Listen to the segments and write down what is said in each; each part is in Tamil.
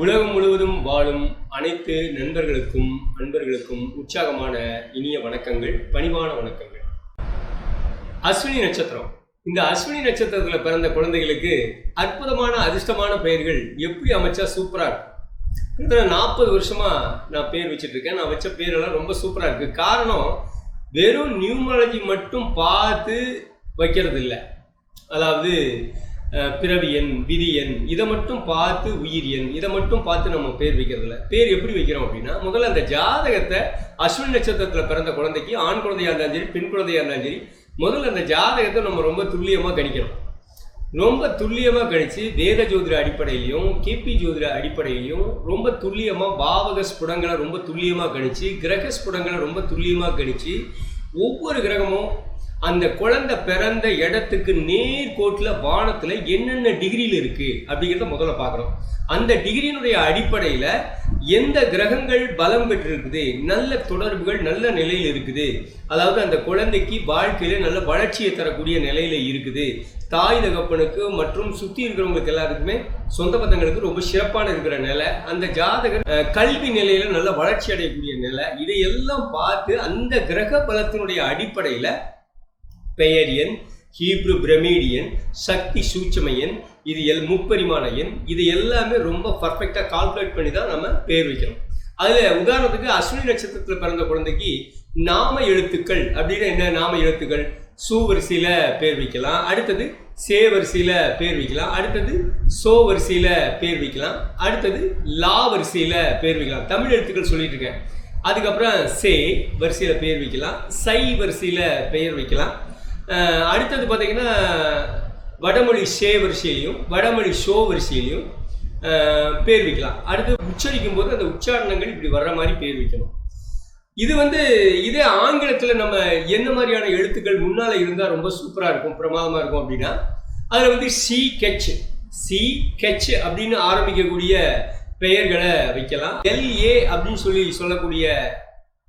உலகம் முழுவதும் வாழும் அனைத்து நண்பர்களுக்கும் அன்பர்களுக்கும் உற்சாகமான இனிய வணக்கங்கள் பணிவான வணக்கங்கள். அஸ்வினி நட்சத்திரம். இந்த அஸ்வினி நட்சத்திரத்தில் பிறந்த குழந்தைகளுக்கு அற்புதமான அதிர்ஷ்டமான பெயர்கள் எப்படி அமைச்சா சூப்பராக இருக்கும். கிட்டத்தட்ட நாற்பது வருஷமா நான் பேர் வச்சுட்டு இருக்கேன் நான் வச்ச பேரெல்லாம் ரொம்ப சூப்பராக இருக்குது காரணம் வெறும் நியூமராலஜி மட்டும் பார்த்து வைக்கிறது இல்லை அதாவது பிறவி எண் விதி எண் இதை மட்டும் பார்த்து உயிர் எண் இதை மட்டும் பார்த்து நம்ம பேர் வைக்கிறதுல பேர் எப்படி வைக்கிறோம் அப்படின்னா முதல்ல அந்த ஜாதகத்தை அஸ்வின் நட்சத்திரத்தில் பிறந்த குழந்தைக்கு ஆண் குழந்தையாக இருந்தாலும் சரி பெண் குழந்தையாக இருந்தாலும் சரி முதல்ல அந்த ஜாதகத்தை நம்ம ரொம்ப துல்லியமாக கணிக்கிறோம் ரொம்ப துல்லியமாக கணிச்சு வேத ஜோதிட அடிப்படையிலையும் கேபி ஜோதிட அடிப்படையிலையும் ரொம்ப துல்லியமாக பாவக ஸ்புடங்களை ரொம்ப துல்லியமாக கணிச்சு கிரக ஸ்புடங்களை ரொம்ப துல்லியமாக கணிச்சு ஒவ்வொரு கிரகமும் அந்த குழந்தை பிறந்த இடத்துக்கு நேர்கோட்டில் வானத்தில் என்னென்ன டிகிரியில் இருக்குது அப்படிங்கிறத முதல்ல பார்க்குறோம் அந்த டிகிரியினுடைய அடிப்படையில் எந்த கிரகங்கள் பலம் பெற்றிருக்குது? நல்ல தொடர்புகள் நல்ல நிலையில் இருக்குது. அதாவது அந்த குழந்தைக்கு வாழ்க்கையில் நல்ல வளர்ச்சியை தரக்கூடிய நிலையில் இருக்குது. தாய் தகப்பனுக்கு மற்றும் சுற்றி இருக்கிறவங்களுக்கு எல்லாருக்குமே சொந்த பந்தங்களுக்கு ரொம்ப சிறப்பான இருக்கிற நிலை. அந்த ஜாதகர் கல்வி நிலையில் நல்ல வளர்ச்சி அடையக்கூடிய நிலை. இதையெல்லாம் பார்த்து அந்த கிரக பலத்தினுடைய அடிப்படையில் பெயர் எண் ஹீப்ரு பிரமிடியன் சக்தி சூட்சம எண் இது எல் முப்பரிமாண எண் இது எல்லாமே ரொம்ப பர்ஃபெக்டாக கால்குலேட் பண்ணி தான் நம்ம பேர் வைக்கிறோம். அதில் உதாரணத்துக்கு அஸ்வினி நட்சத்திரத்தில் பிறந்த குழந்தைக்கு நாம எழுத்துக்கள் அப்படின்னு என்ன? நாம எழுத்துக்கள். சூ வரிசையில் பேர் வைக்கலாம். அடுத்தது சே வரிசையில் பேர் வைக்கலாம். அடுத்தது சோ வரிசையில் பேர் வைக்கலாம். அடுத்தது லா வரிசையில் பேர் வைக்கலாம். தமிழ் எழுத்துக்கள் சொல்லிட்டு இருக்கேன். அதுக்கப்புறம் சே வரிசையில் பேர் வைக்கலாம். சை வரிசையில் பெயர் வைக்கலாம். அடுத்தது பார்த்தீங்கன்னா வடமொழி ஷே வரிசையிலையும் வடமொழி ஷோ வரிசையிலையும் பேர் வைக்கலாம். அடுத்து உச்சரிக்கும் போது அந்த உச்சாரணங்கள் இப்படி வர்ற மாதிரி பேர் வைக்கணும். இது வந்து இதே ஆங்கிலத்தில் நம்ம என்ன மாதிரியான எழுத்துக்கள் முன்னால் இருந்தால் ரொம்ப சூப்பராக இருக்கும் பிரமாதமாக இருக்கும் அப்படின்னா அதில் வந்து சி கெச் சி கெச் அப்படின்னு ஆரம்பிக்கக்கூடிய பெயர்களை வைக்கலாம். எல்ஏ அப்படின்னு சொல்லி சொல்லக்கூடிய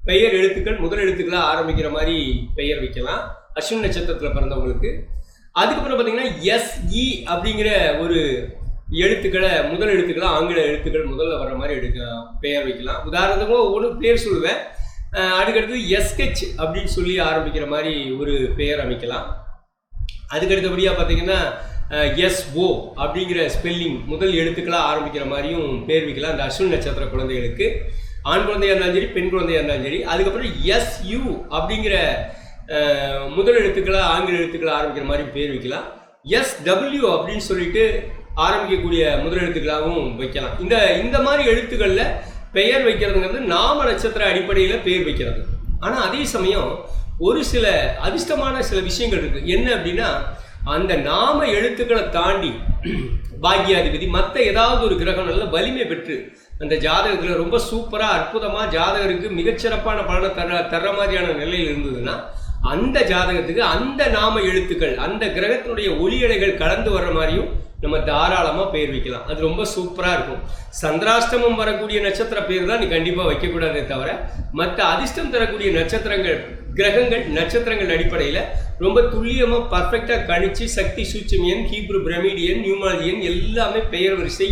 பெயர் எழுத்துக்கள் முதல் எழுத்துக்களாக ஆரம்பிக்கிற மாதிரி பெயர் வைக்கலாம். அஸ்வின் நட்சத்திரத்தில் பிறந்தவங்களுக்கு. அதுக்கப்புறம் பார்த்தீங்கன்னா எஸ்இ அப்படிங்கிற ஒரு எழுத்துக்களை முதல் எழுத்துக்களை ஆங்கில எழுத்துக்கள் முதல்ல வர மாதிரி எடுக்க பெயர் வைக்கலாம். உதாரணத்துக்கு ஒன்று பேர் சொல்லுவேன். அதுக்கடுத்து எஸ்கெச் அப்படின்னு சொல்லி ஆரம்பிக்கிற மாதிரி ஒரு பெயர் அமைக்கலாம். அதுக்கு அடுத்தபடியாக பார்த்தீங்கன்னா எஸ் ஓ அப்படிங்கிற ஸ்பெல்லிங் முதல் எழுத்துக்களாக ஆரம்பிக்கிற மாதிரியும் பேர் வைக்கலாம். அந்த அஸ்வின் நட்சத்திர குழந்தைகளுக்கு. ஆண் குழந்தையாக இருந்தாலும் சரி பெண் குழந்தையா இருந்தாலும் சரி. அதுக்கப்புறம் எஸ் யூ அப்படிங்கிற முதல் எழுத்துக்களாக ஆங்கில எழுத்துக்களாக ஆரம்பிக்கிற மாதிரி பேர் வைக்கலாம். எஸ் டபிள்யூ அப்படின்னு சொல்லிட்டு ஆரம்பிக்கக்கூடிய முதல் எழுத்துக்களாகவும் வைக்கலாம். இந்த இந்த மாதிரி எழுத்துக்களில் பெயர் வைக்கிறதுங்கிறது நாம நட்சத்திர அடிப்படையில் பெயர் வைக்கிறது. ஆனால் அதே சமயம் ஒரு சில அதிர்ஷ்டமான சில விஷயங்கள் இருக்குது என்ன அப்படின்னா அந்த நாம எழுத்துக்களை தாண்டி பாக்யாதிபதி மற்ற ஏதாவது ஒரு கிரகம் நல்ல வலிமை பெற்று அந்த ஜாதகத்தில் ரொம்ப சூப்பராக அற்புதமாக ஜாதகருக்கு மிகச்சிறப்பான பலனை தர தர்ற மாதிரியான நிலையில் இருந்ததுன்னா அந்த ஜாதகத்துக்கு அந்த நாம எழுத்துக்கள் அந்த கிரகத்தினுடைய ஒளியலைகள் கலந்து வர்ற மாதிரியும் நம்ம தாராளமாக பெயர் வைக்கலாம். அது ரொம்ப சூப்பராக இருக்கும். சந்திராஷ்டமம் வரக்கூடிய நட்சத்திர பேர் தான் நீ கண்டிப்பாக வைக்கக்கூடாதே தவிர மற்ற அதிர்ஷ்டம் தரக்கூடிய நட்சத்திரங்கள் கிரகங்கள் நட்சத்திரங்கள் அடிப்படையில் ரொம்ப துல்லியமாக பர்ஃபெக்டாக கணிச்சு சக்தி சூட்சமியன் ஹீப்ரு பிரமிடியன் நியூமாலஜியன் எல்லாமே பெயர் வரிசை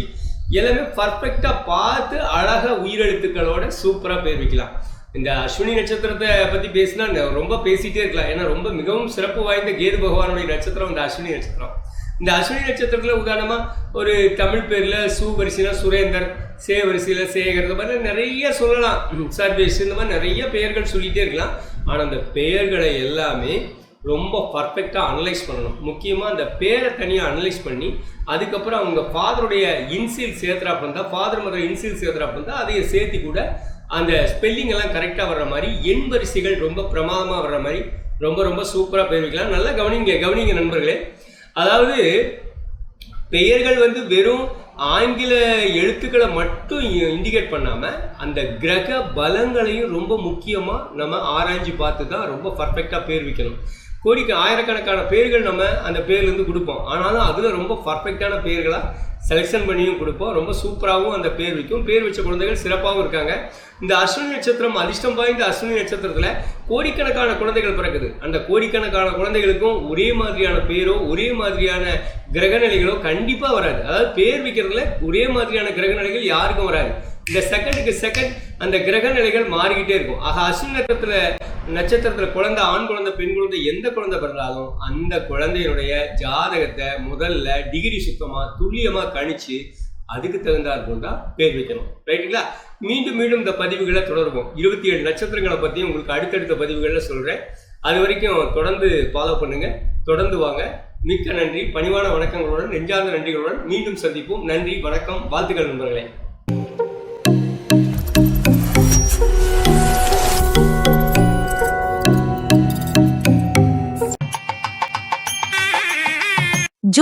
எல்லாமே பர்ஃபெக்டாக பார்த்து அழகாக உயிரெழுத்துக்களோட சூப்பராக பேர் வைக்கலாம். இந்த அஸ்வினி நட்சத்திரத்தை பற்றி பேசினா ரொம்ப பேசிட்டே இருக்கலாம். ஏன்னா ரொம்ப மிகவும் சிறப்பு வாய்ந்த கேது பகவானுடைய நட்சத்திரம் இந்த அஸ்வினி நட்சத்திரம். இந்த அஸ்வினி நட்சத்திரத்தில் உதாரணமாக ஒரு தமிழ் பேரில் சு வரிசைனா சுரேந்தர் சே வரிசையில் சேகர் இந்த மாதிரி நிறைய சொல்லலாம். சர்வேஷ் இந்த மாதிரி நிறைய பெயர்கள் சொல்லிகிட்டே இருக்கலாம். ஆனால் அந்த பெயர்களை எல்லாமே ரொம்ப பர்ஃபெக்டாக அனலைஸ் பண்ணணும். முக்கியமாக அந்த பேரை தனியாக அனலைஸ் பண்ணி அதுக்கப்புறம் அவங்க ஃபாதருடைய இன்சியல் சேர்த்துறாப்பு இருந்தால் ஃபாதர் மதர் இன்சியல் சேர்த்துறாப்பு இருந்தால் அதையும் சேர்த்து கூட அந்த ஸ்பெல்லிங் எல்லாம் கரெக்டாக வர்ற மாதிரி எண் வரிசைகள் ரொம்ப பிரமாதமாக வர்ற மாதிரி ரொம்ப ரொம்ப சூப்பராக பேர் வைக்கலாம். நல்லா கவனிங்க கவனிங்க நண்பர்களே. அதாவது பெயர்கள் வந்து வெறும் ஆங்கில எழுத்துக்களை மட்டும் இண்டிகேட் பண்ணாமல் அந்த கிரக பலங்களையும் ரொம்ப முக்கியமாக நம்ம ஆராய்ஞ்சு பார்த்து தான் ரொம்ப பர்ஃபெக்டாக பேர் வைக்கணும். கோடிக்கு ஆயிரக்கணக்கான பேர்கள் நம்ம அந்த பேர்லேருந்து கொடுப்போம். ஆனாலும் அதில் ரொம்ப பர்ஃபெக்டான பேர்களாக செலெக்ஷன் பண்ணியும் கொடுப்போம். ரொம்ப சூப்பராகவும் அந்த பேர் வைக்கும். பேர் வச்ச குழந்தைகள் சிறப்பாகவும் இருக்காங்க. இந்த அஸ்வினி நட்சத்திரம் அதிர்ஷ்டம் வாய்ந்த அஸ்வினி நட்சத்திரத்தில் கோடிக்கணக்கான குழந்தைகள் பிறக்குது. அந்த கோடிக்கணக்கான குழந்தைகளுக்கும் ஒரே மாதிரியான பேரோ ஒரே மாதிரியான கிரகநிலைகளோ கண்டிப்பாக வராது. அதாவது பேர் வைக்கிறதுல ஒரே மாதிரியான கிரகநிலைகள் யாருக்கும் வராது. இந்த செகண்டுக்கு செகண்ட் அந்த கிரக நிலைகள் மாறிக்கிட்டே இருக்கும். ஆக அஸ்வின் நட்சத்திரத்துல நட்சத்திரத்துல குழந்தை ஆண் குழந்தை பெண் குழந்தை எந்த குழந்தை பிறந்தாலும் அந்த குழந்தையினுடைய ஜாதகத்தை முதல்ல டிகிரி சுத்தமா துல்லியமா கணிச்சு அதுக்கு தகுந்தாற்போல் தான் பேர் வைக்கணும். ரைட்டுங்களா மீண்டும் மீண்டும் இந்த பதிவுகளை தொடருவோம். இருபத்தி ஏழு நட்சத்திரங்களை பற்றி உங்களுக்கு அடுத்தடுத்த பதிவுகளில் சொல்கிறேன் அது வரைக்கும் தொடர்ந்து ஃபாலோ பண்ணுங்கள் தொடர்ந்து வாங்க. மிக்க நன்றி. பணிவான வணக்கங்களுடன் நெஞ்சார்ந்த நன்றிகளுடன் மீண்டும் சந்திப்போம். நன்றி வணக்கம். வாழ்த்துக்கள் நண்பர்களே.